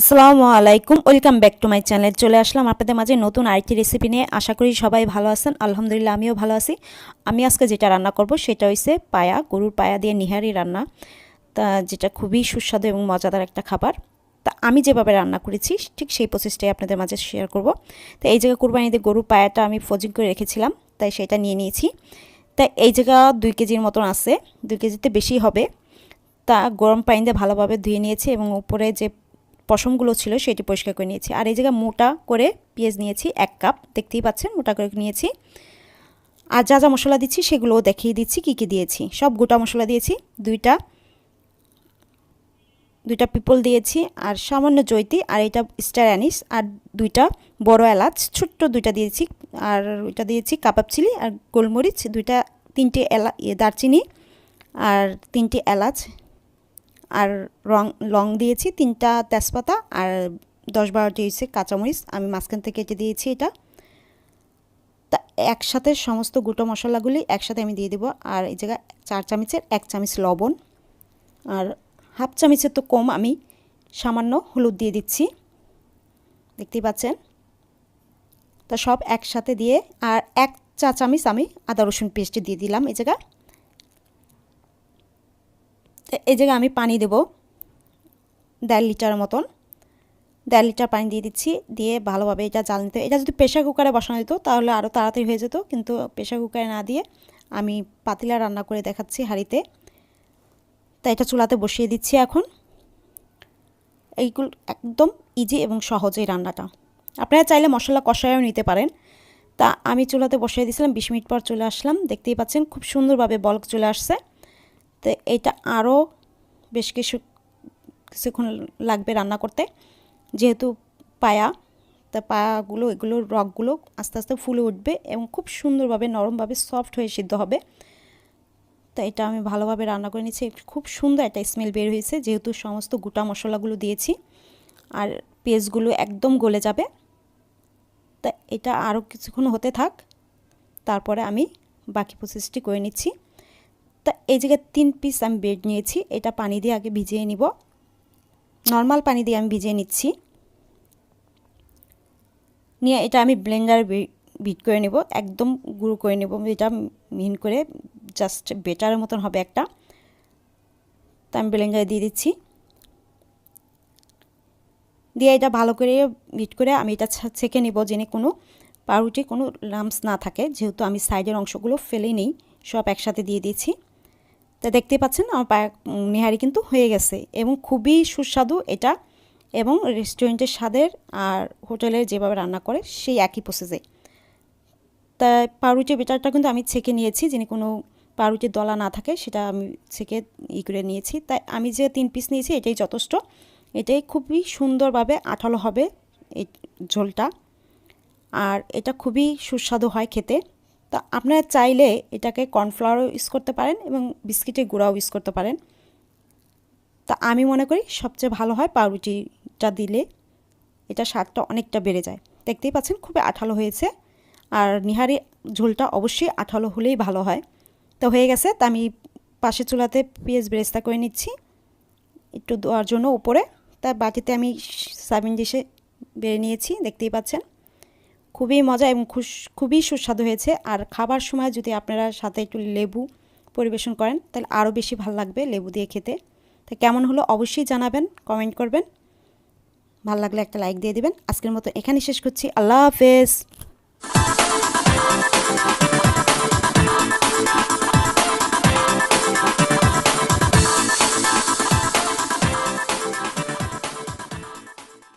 আসসালামু আলাইকুম, welcome back to my channel. চলে আসলাম আপনাদের মাঝে নতুন আরেকটি রেসিপি নিয়ে। আশা করি সবাই ভালো আছেন, আলহামদুলিল্লাহ আমিও ভালো আছি। আমি আজকে যেটা রান্না করব সেটা হচ্ছে পায়া, গরুর পায়া দিয়ে নিহারি রান্না। তা যেটা খুবই সুস্বাদু এবং মজাদার একটা খাবার। তা আমি যেভাবে রান্না করেছি, ঠিক সেই প্রসেসটাই আপনাদের মাঝে শেয়ার করব। তো এই জায়গায় কুরবানিতে গরুর পায়াটা আমি ফ্রোজিং করে রেখেছিলাম, তাই সেটা নিয়ে নিয়েছি। তা এই জায়গা দুই কেজির মতন আছে, দুই কেজিতে বেশি হবে। তা গরম পানি দিয়ে ভালোভাবে ধুয়ে নিয়েছি এবং উপরে যে পশমগুলো ছিল সেটি পরিষ্কার করে নিয়েছি। আর এই জায়গায় মোটা করে পেঁয়াজ নিয়েছি, এক কাপ। দেখতেই পাচ্ছেন, মোটা করে নিয়েছি। আর যা যা মশলা দিচ্ছি সেগুলোও দেখিয়ে দিচ্ছি, কী কী দিয়েছি। সব গোটা মশলা দিয়েছি, দুইটা দুইটা পিপল দিয়েছি, আর সামান্য জৈতি, আর এটা স্টার অ্যানিস, আর দুইটা বড় এলাচ, ছোট্ট দুইটা দিয়েছি, আর ওইটা দিয়েছি কাবাব চিলি, আর গোলমরিচ, দুইটা, তিনটে এলা দারচিনি, আর তিনটে এলাচ। আর রং, লং দিয়েছি তিনটা তেজপাতা আর দশ বারোটি হয়েছে কাঁচামরিচ। আমি মাঝখান থেকে কেটে দিয়েছি এটা। তা একসাথে সমস্ত গুঁটো মশলাগুলি একসাথে আমি দিয়ে দেবো। আর এই জায়গায় চার চামচের এক চামচ লবণ। আর হাফ চামচের তো কম আমি সামান্য হলুদ দিয়ে দিচ্ছি। দেখতেই পাচ্ছেন? তা সব একসাথে দিয়ে আর এক চা চামচ আমি আদা রসুন পেস্ট দিয়ে দিলাম এই জায়গায়। এই জায়গায় আমি পানি দেব দেড় লিটার মতন। দেড় লিটার পানি দিয়ে দিচ্ছি, দিয়ে ভালোভাবে এটা জাল নিতে এটা যদি প্রেশার কুকারে বসানো যেত, তাহলে আরও তাড়াতাড়ি হয়ে যেত, কিন্তু প্রেশার কুকারে না দিয়ে আমি পাতিলা রান্না করে দেখাচ্ছি হাঁড়িতে। তাই এটা চুলাতে বসিয়ে দিচ্ছি এখন। এইগুলো একদম ইজি এবং সহজ এই রান্নাটা। আপনারা চাইলে মশলা কষায়ও নিতে পারেন। তা আমি চুলাতে বসিয়ে দিয়েছিলাম, বিশ মিনিট পর চলে আসলাম। দেখতেই পাচ্ছেন, খুব সুন্দরভাবে বলক চলে আসছে। তো এটা আরও বেশ কিছু, কিছুক্ষণ লাগবে রান্না করতে। যেহেতু পায়া, তা পায়াগুলো এগুলোর রকগুলো আস্তে আস্তে ফুলে উঠবে এবং খুব সুন্দরভাবে, নরমভাবে সফট হয়ে সিদ্ধ হবে। তো এটা আমি ভালোভাবে রান্না করে নিয়েছি। খুব সুন্দর একটা স্মেল বের হয়েছে, যেহেতু সমস্ত গোটা মশলাগুলো দিয়েছি। আর পেঁয়াজগুলো একদম গলে যাবে। তা এটা আরও কিছুক্ষণ হতে থাক। তারপরে আমি বাকি প্রসেসটি করে নিচ্ছি। এই জায়গায় তিন পিস আমি ব্রেড নিয়েছি। এটা পানি দিয়ে আগে ভিজিয়ে নিব। নর্মাল পানি দিয়ে আমি ভিজিয়ে নিচ্ছি। নিয়ে এটা আমি ব্লেন্ডারে বিট করে নেব। একদম গুঁড়ো করে নেব। এটা মিন করে জাস্ট বেটারের মতন হবে একটা। তা আমি ব্লেন্ডারে দিয়ে দিচ্ছি। দিয়ে এটা ভালো করে বিট করে আমি এটা ছেঁকে নেব যেন কোনো পাউরুটি, কোনো লামস না থাকে। যেহেতু আমি সাইডের অংশগুলো ফেলে নেই, সব একসাথে দিয়ে দিয়েছি। তা দেখতেই পাচ্ছেন আমার পায়া নেহারি কিন্তু হয়ে গেছে এবং খুবই সুস্বাদু এটা এবং রেস্টুরেন্টের স্বাদের আর হোটেলের যেভাবে রান্না করে সেই একই প্রসেসে তা পাউরুটি বেটারটা কিন্তু আমি ছেঁকে নিয়েছি, যিনি কোনো পাউরুটির দলা না থাকে সেটা আমি ছেঁকে ই করে নিয়েছি। তাই আমি যে তিন পিস নিয়েছি এটাই যথেষ্ট, এটাই খুবই সুন্দরভাবে আঠালো হবে এই ঝোলটা। আর এটা খুবই সুস্বাদু হয় খেতে। তা আপনারা চাইলে এটাকে কর্নফ্লাওয়ারও ইউজ করতে পারেন এবং বিস্কিটের গুঁড়াও ইউজ করতে পারেন। তা আমি মনে করি সবচেয়ে ভালো হয় পাউরুটিটা দিলে এটা স্বাদটা অনেকটা বেড়ে যায়। দেখতেই পাচ্ছেন খুবই আঠালো হয়েছে আর নিহারি ঝোলটা অবশ্যই আঠালো হলেই ভালো হয়। তো হয়ে গেছে, তা আমি পাশে চুলাতে পেঁয়াজ বেরেস্তা করে নিচ্ছি। একটু দেওয়ার জন্য উপরে। তা বাটিতে আমি সাবিন ডিশে বেড়ে নিয়েছি, দেখতেই পাচ্ছেন। খুবই মজা এবং খুশ, খুবই সুস্বাদু হয়েছে। আর খাবার সময় যদি আপনারা সাথে একটু লেবু পরিবেশন করেন, তাহলে আরও বেশি ভালো লাগবে লেবু দিয়ে খেতে। তো কেমন হলো অবশ্যই জানাবেন, কমেন্ট করবেন। ভালো লাগলে একটা লাইক দিয়ে দিবেন। আজকের মতো এখানে শেষ করছি। আল্লাহ হাফেজ।